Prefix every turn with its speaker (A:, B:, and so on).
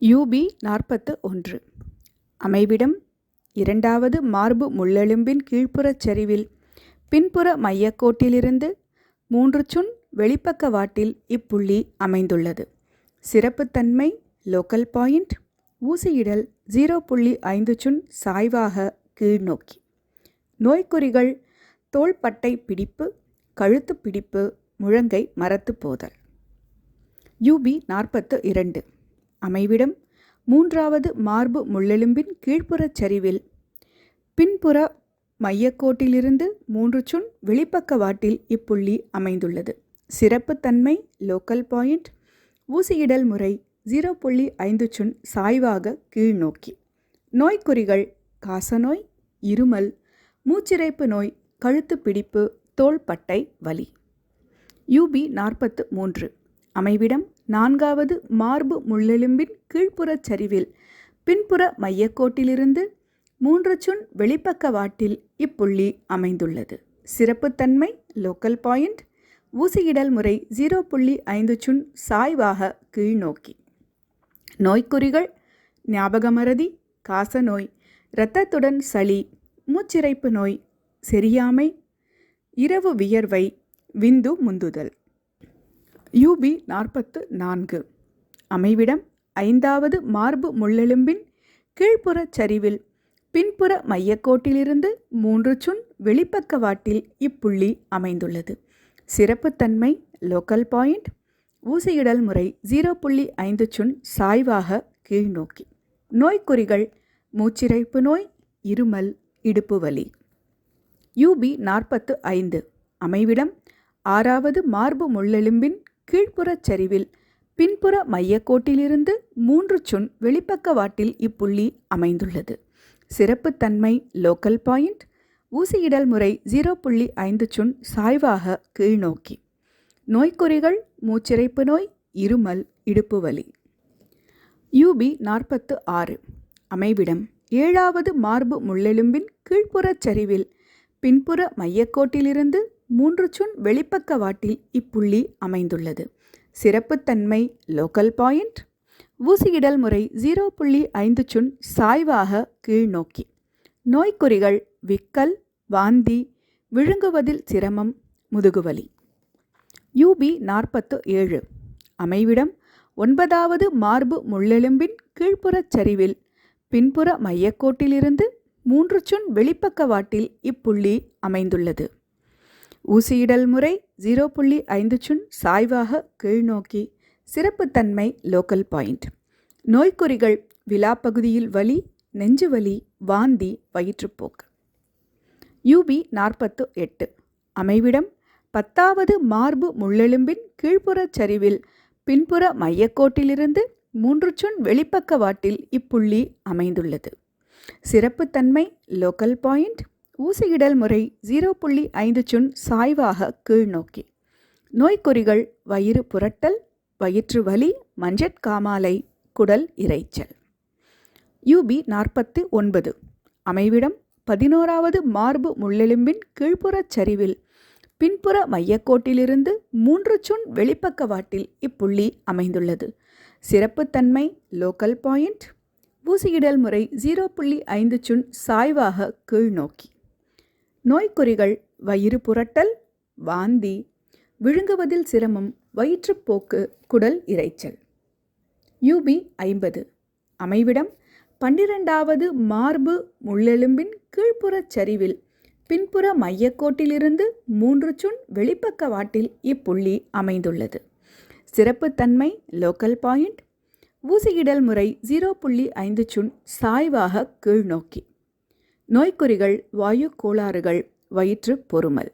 A: UP நாற்பத்து ஒன்று. அமைவிடம் இரண்டாவது மார்பு முள்ளெலும்பின் கீழ்ப்புறச் சரிவில் பின்புற மையக்கோட்டிலிருந்து மூன்று சுன் வெளிப்பக்க வாட்டில் இப்புள்ளி அமைந்துள்ளது. சிறப்புத்தன்மை லோக்கல் பாயிண்ட் ஊசியிடல் ஜீரோ புள்ளி ஐந்து சுன் சாய்வாக கீழ்நோக்கி. நோய்க்குறிகள் தோள்பட்டை பிடிப்பு கழுத்து பிடிப்பு முழங்கை மரத்து போதல். யூபி நாற்பத்து இரண்டு. அமைவிடம். மூன்றாவது மார்பு முள்ளெலும்பின் கீழ்ப்புறச் சரிவில். பின்புற மையக்கோட்டிலிருந்து மூன்று சுன் வெளிப்பக்க வாட்டில் இப்புள்ளி அமைந்துள்ளது. சிறப்புத்தன்மை லோக்கல் பாயிண்ட். ஊசியிடல் முறை ஜீரோ புள்ளி ஐந்து சுன் சாய்வாக கீழ்நோக்கி நோய்க்குறிகள் காசநோய் இருமல் மூச்சிறைப்பு நோய் கழுத்து பிடிப்பு தோள்பட்டை வலி. யூபி நாற்பத்து மூன்று. அமைவிடம் நான்காவது மார்பு முள்ளெலும்பின் கீழ்ப்புறச் சரிவில் பின்புற மையக்கோட்டிலிருந்து மூன்று சுன் வெளிப்பக்க வாட்டில் இப்புள்ளி அமைந்துள்ளது. சிறப்புத்தன்மை லோக்கல் பாயிண்ட் ஊசியிடல் முறை ஜீரோ புள்ளி ஐந்து சுன் சாய்வாக கீழ்நோக்கி. நோய்க்குறிகள் ஞாபகமறதி காசநோய் இரத்தத்துடன் சளி மூச்சிறைப்பு நோய் செரியாமை இரவு வியர்வை விந்து முந்துதல். யூபி நாற்பத்து நான்கு. அமைவிடம் ஐந்தாவது மார்பு முள்ளெலும்பின் கீழ்ப்புறச் சரிவில் பின்புற மையக்கோட்டிலிருந்து மூன்று சுன் வெளிப்பக்க வாட்டில் இப்புள்ளி அமைந்துள்ளது. சிறப்புத்தன்மை லோக்கல் பாயிண்ட் ஊசியிடல் முறை ஜீரோ புள்ளி ஐந்து சுன் சாய்வாக கீழ்நோக்கி. நோய்க்குறிகள் மூச்சிறைப்பு நோய் இருமல் இடுப்பு வலி. யூபி நாற்பத்து ஐந்து. அமைவிடம் ஆறாவது மார்பு முள்ளெலும்பின் கீழ்ப்புறச் சரிவில் பின்புற மையக்கோட்டிலிருந்து மூன்று சுன் வெளிப்பக்க வாட்டில் இப்புள்ளி அமைந்துள்ளது. சிறப்புத்தன்மை லோக்கல் பாயிண்ட் ஊசியிடல் முறை ஜீரோ புள்ளி ஐந்து சுன் சாய்வாக கீழ்நோக்கி. நோய்க்குறிகள் மூச்சிறைப்பு நோய் இருமல் இடுப்பு வலி. யூபி நாற்பத்து ஆறு. அமைவிடம் ஏழாவது மார்பு முள்ளெலும்பின் கீழ்ப்புறச் சரிவில் பின்புற மையக்கோட்டிலிருந்து மூன்று சுன் வெளிப்பக்க வாட்டில் இப்புள்ளி அமைந்துள்ளது. சிறப்புத்தன்மை லோக்கல் பாயிண்ட் ஊசியிடல் முறை ஜீரோ புள்ளி ஐந்து சுன் சாய்வாக கீழ்நோக்கி நோய்க்குறிகள் விக்கல் வாந்தி விழுங்குவதில் சிரமம் முதுகுவலி. யூபி நாற்பத்து ஏழு. அமைவிடம் ஒன்பதாவது மார்பு முள்ளெலும்பின் கீழ்ப்புறச் சரிவில் பின்புற மையக்கோட்டிலிருந்து மூன்று சுன் வெளிப்பக்க வாட்டில் இப்புள்ளி அமைந்துள்ளது. ஊசியிடல் முறை ஜீரோ புள்ளி ஐந்து சுன் சாய்வாக கீழ்நோக்கி சிறப்புத்தன்மை லோக்கல் பாயிண்ட். நோய்க்குறிகள் விழாப்பகுதியில் வலி நெஞ்சு வலி வாந்தி வயிற்றுப்போக்கு. யூபி நாற்பத்து எட்டு. அமைவிடம் பத்தாவது மார்பு முள்ளெலும்பின் கீழ்ப்புறச் சரிவில் பின்புற மையக்கோட்டிலிருந்து மூன்று சுன் வெளிப்பக்க வாட்டில் இப்புள்ளி அமைந்துள்ளது. சிறப்புத்தன்மை லோக்கல் பாயிண்ட் ஊசியிடல் முறை ஜீரோ புள்ளி ஐந்து சுன் சாய்வாக கீழ்நோக்கி. நோய்க்குறிகள் வயிறு புரட்டல் வயிற்று வலி மஞ்சட்காமாலை குடல் இரைச்சல் யூபி நாற்பத்தி ஒன்பது. அமைவிடம் பதினோராவது மார்பு முள்ளெலும்பின் கீழ்ப்புறச் சரிவில் பின்புற மையக்கோட்டிலிருந்து மூன்று சுன் வெளிப்பக்க வாட்டில் இப்புள்ளி அமைந்துள்ளது. சிறப்புத்தன்மை லோக்கல் பாயிண்ட் ஊசியிடல் முறை ஜீரோ புள்ளி ஐந்து சுன் சாய்வாக கீழ்நோக்கி. நோய்க்குறிகள் வயிறு புரட்டல் வாந்தி விழுங்குவதில் சிரமம் வயிற்றுப்போக்கு குடல் இரைச்சல். யூபி ஐம்பது. அமைவிடம் பன்னிரெண்டாவது மார்பு முள்ளெலும்பின் கீழ்ப்புறச் சரிவில் பின்புற மையக்கோட்டிலிருந்து மூன்று சுண் வெளிப்பக்க வாட்டில் இப்புள்ளி அமைந்துள்ளது. சிறப்புத்தன்மை லோக்கல் பாயிண்ட். ஊசியிடல் முறை ஜீரோ புள்ளி ஐந்து சுண் சாய்வாக கீழ்நோக்கி. நோய்க்குறிகள் வாயு கோளாறுகள் வயிற்று பொறுமல்.